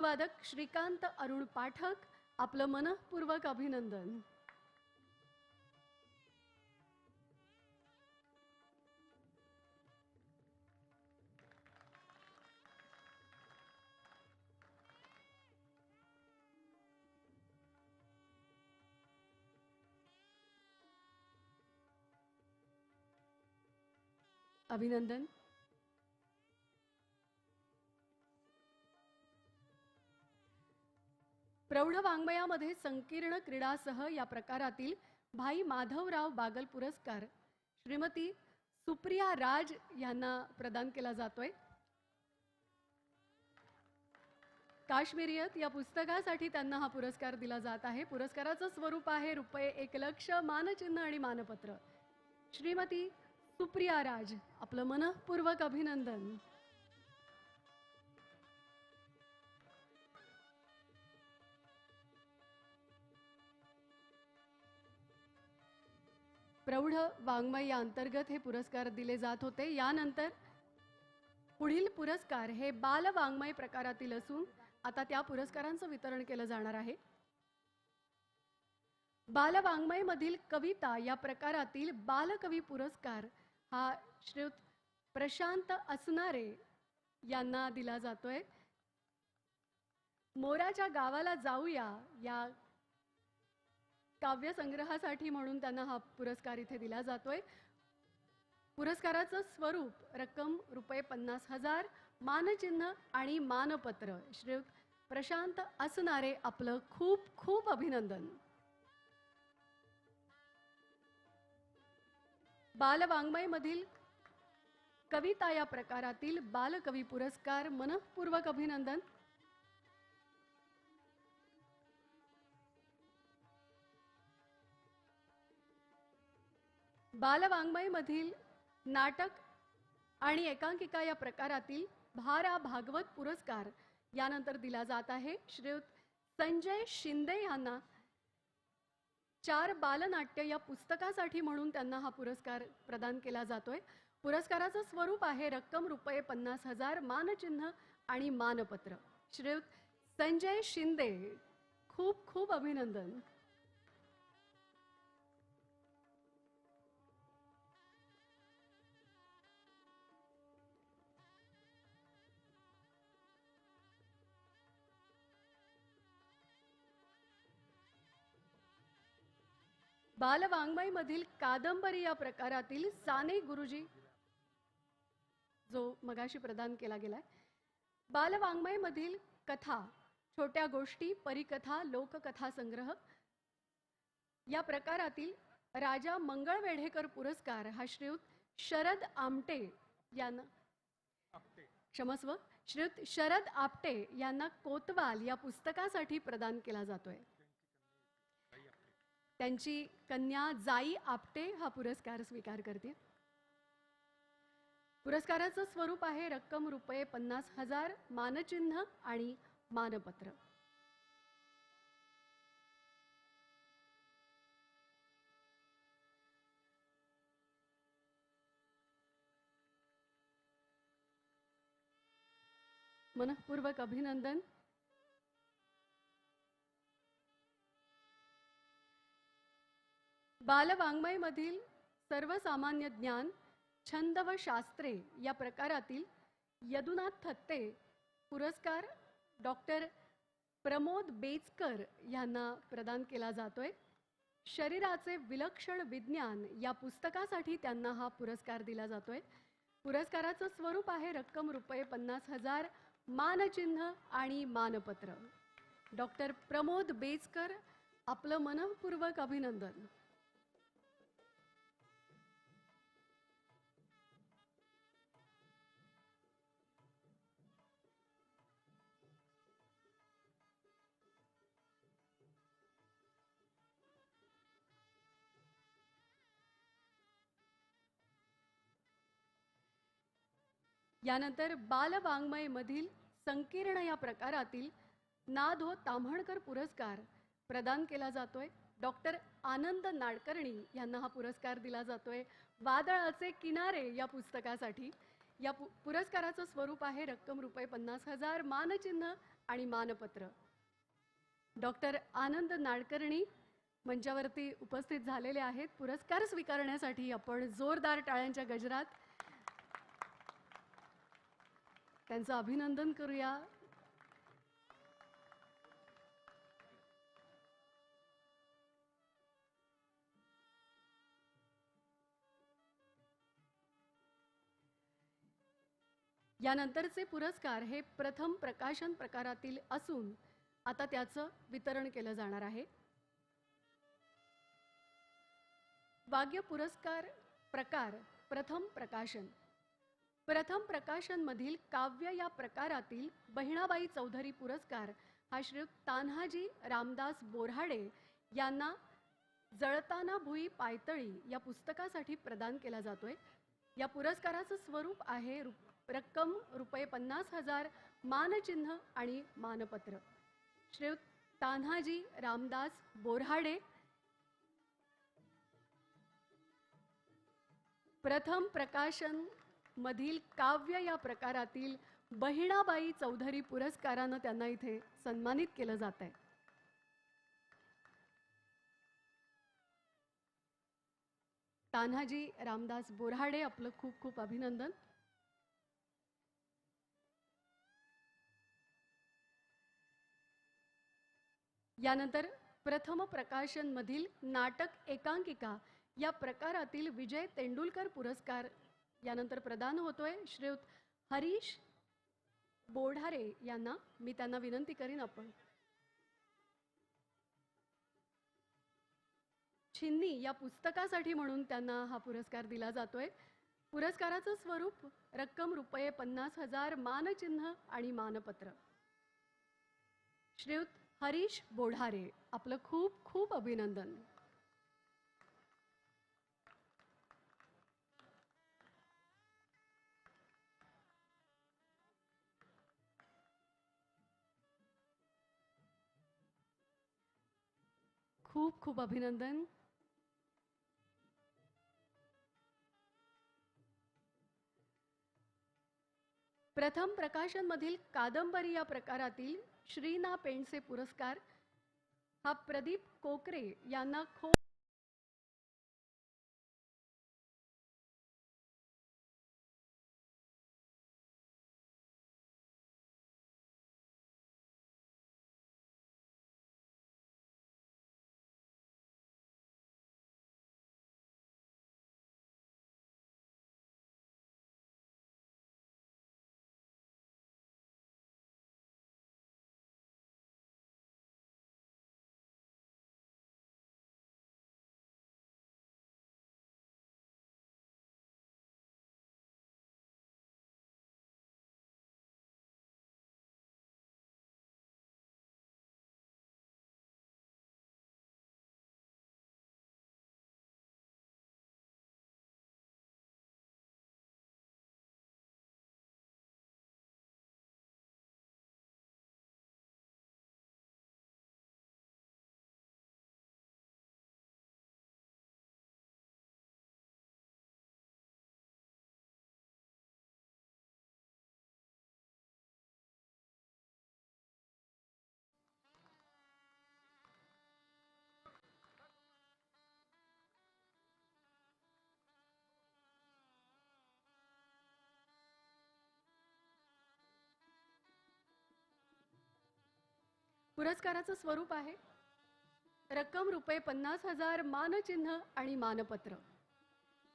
वादक श्रीकांत अरुण पाठक आपलं मनपूर्वक अभिनंदन. अभिनंदन. प्रौढ वाङ्मयामध्ये संकीर्ण क्रीडासह या प्रकारातील भाई माधवराव बागल पुरस्कार श्रीमती सुप्रिया राज यांना प्रदान केला जातोय. काश्मीरियत या पुस्तकासाठी त्यांना हा पुरस्कार दिला जात आहे. पुरस्काराचं स्वरूप आहे रुपये एक लक्ष मानचिन्ह आणि मानपत्र. श्रीमती सुप्रिया राज आपलं मनपूर्वक अभिनंदन. प्रौढ वाङ्मय या अंतर्गत हे पुरस्कार दिले जात होते. यानंतर पुढील पुरस्कार हे बाल वाङ्मय प्रकारातील असून आता त्या पुरस्कारांचं वितरण केलं जाणार आहे. बाल वाङ्मय मधील कविता या प्रकारातील बालकवी पुरस्कार हा श्रीयुत प्रशांत असणारे यांना दिला जातोय. मोराच्या गावाला जाऊया या काव्यसंग्रहासाठी म्हणून त्यांना हा पुरस्कार इथे दिला जातोय. पुरस्काराचं स्वरूप रक्कम रुपये पन्नास हजार मानचिन्ह आणि मानपत्र. श्रीयुत प्रशांत असणारे आपलं खूप खूप अभिनंदन. बालवाङ्मय मधील कविता या प्रकारातील बालकवी पुरस्कार मनपूर्वक अभिनंदन. बालवाङ्मयमधील नाटक आणि एकांकिका या प्रकारातील भारा भागवत पुरस्कार यानंतर दिला जात आहे. श्रीयुत संजय शिंदे यांना चार बालनाट्य या पुस्तकासाठी म्हणून त्यांना हा पुरस्कार प्रदान केला जातोय. पुरस्काराचं स्वरूप आहे रक्कम रुपये पन्नास हजार मानचिन्ह आणि मानपत्र. श्रीयुत संजय शिंदे खूप खूप अभिनंदन. बालवाङ्मय मधील कादंबरी या प्रकारातील साने गुरुजी जो मगाशी प्रदान केला गेलाय बालवाङ्मय मधील कथा छोट्या गोष्टी परिकथा लोककथा संग्रह या प्रकारातील राजा मंगळवेढेकर पुरस्कार हा श्रीयुत शरद आमटे यांना क्षमस्व श्रीयुत शरद आपटे यांना कोतवाल या पुस्तकासाठी प्रदान केला जातोय. त्यांची कन्या जाई आपटे हा पुरस्कार स्वीकार करते पुरस्काराचं स्वरूप आहे रक्कम रुपये पन्नास हजार मानचिन्ह आणि मानपत्र. मनपूर्वक अभिनंदन. बालवाङ्मयमधील सर्वसामान्य ज्ञान छंद व शास्त्रे या प्रकारातील यदुनाथ थत्ते पुरस्कार डॉक्टर प्रमोद बेचकर यांना प्रदान केला जातोय. शरीराचे विलक्षण विज्ञान या पुस्तकासाठी त्यांना हा पुरस्कार दिला जातोय. पुरस्काराचं स्वरूप आहे रक्कम रुपये पन्नास हजार मानचिन्ह आणि मानपत्र. डॉक्टर प्रमोद बेचकर आपलं मनपूर्वक अभिनंदन. यानंतर बालवाङ्मयमधील संकीर्ण या प्रकारातील नाधो हो ताम्हणकर पुरस्कार प्रदान केला जातोय. डॉक्टर आनंद नाडकर्णी यांना हा पुरस्कार दिला जातोय. वादळाचे किनारे या पुस्तकासाठी. या पु पुरस्काराचं स्वरूप आहे रक्कम रुपये पन्नास हजार मानचिन्ह आणि मानपत्र. डॉक्टर आनंद नाडकर्णी मंचावरती उपस्थित झालेले आहेत. पुरस्कार स्वीकारण्यासाठी आपण जोरदार टाळ्यांच्या गजरात त्यांचं अभिनंदन करूया. यानंतरचे पुरस्कार हे प्रथम प्रकाशन प्रकारातील असून आता त्याचं वितरण केलं जाणार आहे. वाग्य पुरस्कार प्रकार प्रथम प्रकाशन. प्रथम प्रकाशनमधील काव्य या प्रकारातील बहिणाबाई चौधरी पुरस्कार हा श्री तान्हाजी रामदास बोऱ्हाडे यांना जळताना भुई पायतळी या पुस्तकासाठी प्रदान केला जातोय. या पुरस्काराचं स्वरूप आहे रु रक्कम रुपये पन्नास हजार मानचिन्ह आणि मानपत्र. श्रीयुत तान्हाजी रामदास बोऱ्हाडे प्रथम प्रकाशन मधील काव्य या प्रकारातील बहिणाबाई चौधरी पुरस्कारानं त्यांना इथे सन्मानित केलं जात आहे तान्हाजी रामदास बोराडे आपलं खूप खूप अभिनंदन. यानंतर प्रथम प्रकाशन मधील नाटक एकांकिका या प्रकारातील विजय तेंडुलकर पुरस्कार यानंतर प्रदान होतोय श्रीयुत हरीश बोढारे यांना मी त्यांना विनंती करीन आपण. छिन्नी या पुस्तकासाठी म्हणून त्यांना हा पुरस्कार दिला जातोय. पुरस्काराचं स्वरूप रक्कम रुपये पन्नास हजार मानचिन्ह आणि मानपत्र. श्रीयुत हरीश बोढारे आपलं खूप खूप अभिनंदन. खूप खूप अभिनंदन. प्रथम प्रकाशन मधील कादंबरी या प्रकारातील श्रीना पेंडसे पुरस्कार हा प्रदीप कोकरे यांना खो पुरस्काराचं स्वरूप आहे. रक्कम रुपये पन्नास हजार मानचिन्ह आणि मानपत्र.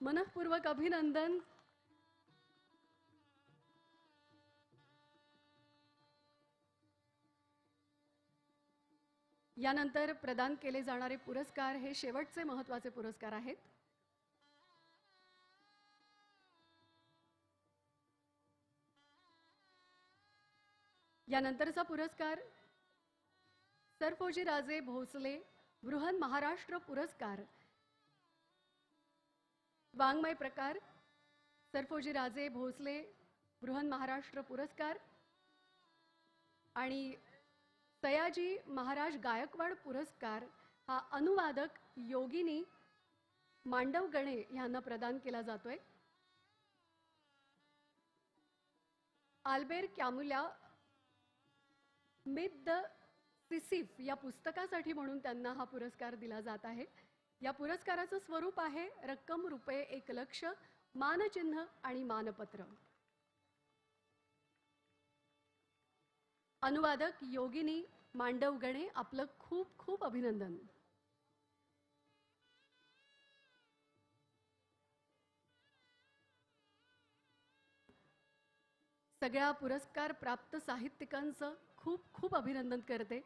मनपूर्वक अभिनंदन. यानंतर प्रदान केले जाणारे पुरस्कार हे शेवटचे महत्त्वाचे पुरस्कार आहेत. यानंतरचा पुरस्कार सरफोजी राजे भोसले बृहन महाराष्ट्र पुरस्कार. वाङ्मय प्रकार सरफोजी राजे भोसले बृहन महाराष्ट्र पुरस्कार. आणि सयाजी महाराज गायकवाड पुरस्कार हा अनुवादक योगिनी मांडव गणे यांना प्रदान केला जातोय. आल्बेर कॅमुल्या मिद द सिसिफ या पुस्तकासाठी म्हणून त्यांना हा पुरस्कार दिला जात आहे. या पुरस्काराचं स्वरूप आहे रक्कम रुपये एक लक्ष मानचिन्ह आणि मानपत्र. अनुवादक योगिनी मांडवगणे आपलं खूप खूप अभिनंदन. सगळ्या पुरस्कार प्राप्त साहित्यिकांचं खूप खूप अभिनंदन करते.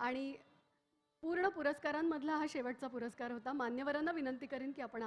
आणि पूर्ण पुरस्कारांमधला हा शेवटचा पुरस्कार होता. मान्यवरांना विनंती करेन की आपण